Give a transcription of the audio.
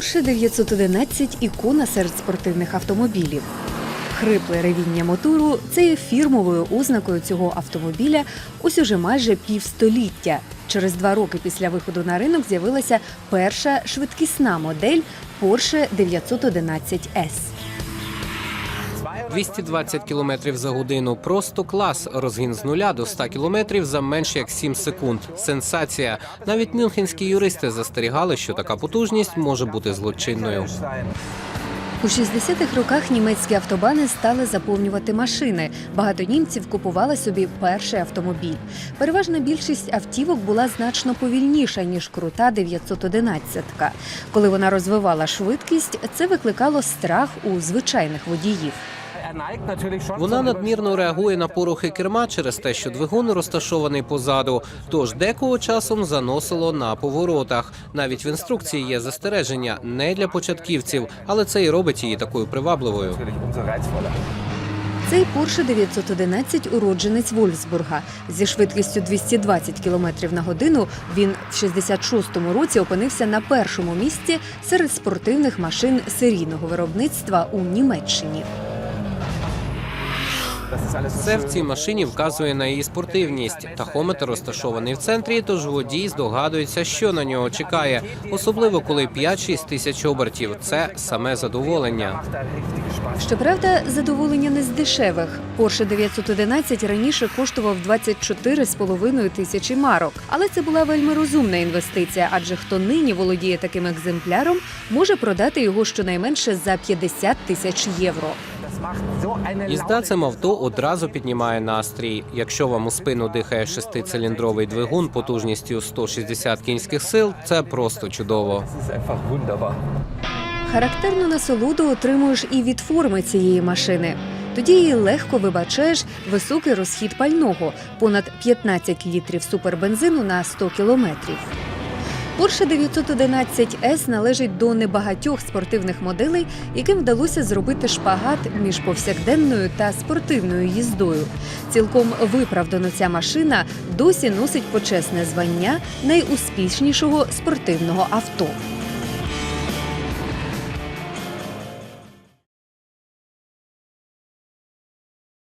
Porsche 911 – ікона серед спортивних автомобілів. Хрипле ревіння мотору це є фірмовою ознакою цього автомобіля ось уже майже півстоліття. Через два роки після виходу на ринок з'явилася перша швидкісна модель Porsche 911 S. 220 км за годину. Просто клас. Розгін з нуля до 100 км за менше як 7 секунд. Сенсація. Навіть мюнхенські юристи застерігали, що така потужність може бути злочинною. У 60-х роках німецькі автобани стали заповнювати машини. Багато німців купували собі перший автомобіль. Переважна більшість автівок була значно повільніша ніж крута 911-ка. Коли вона розвивала швидкість, це викликало страх у звичайних водіїв. Вона надмірно реагує на порухи керма через те, що двигун розташований позаду. Тож декого часом заносило на поворотах. Навіть в інструкції є застереження не для початківців, але це і робить її такою привабливою. Цей Porsche 911 – уродженець Вольфсбурга. Зі швидкістю 220 км на годину він в 66-му році опинився на першому місці серед спортивних машин серійного виробництва у Німеччині. Все в цій машині вказує на її спортивність. Тахометр розташований в центрі, тож водій здогадується, що на нього чекає, особливо коли 5-6 тисяч обертів. Це саме задоволення. Щоправда, задоволення не з дешевих. Porsche 911 раніше коштував 24,5 тисячі марок. Але це була вельми розумна інвестиція, адже хто нині володіє таким екземпляром, може продати його щонайменше за 50 тисяч євро. Їзда цим авто одразу піднімає настрій. Якщо вам у спину дихає шестициліндровий двигун потужністю 160 кінських сил, це просто чудово. Характерну насолоду отримуєш і від форми цієї машини. Тоді її легко вибачаєш високий розхід пального понад 15 літрів супербензину на 100 кілометрів. Porsche 911 S належить до небагатьох спортивних моделей, яким вдалося зробити шпагат між повсякденною та спортивною їздою. Цілком виправдано ця машина досі носить почесне звання найуспішнішого спортивного авто.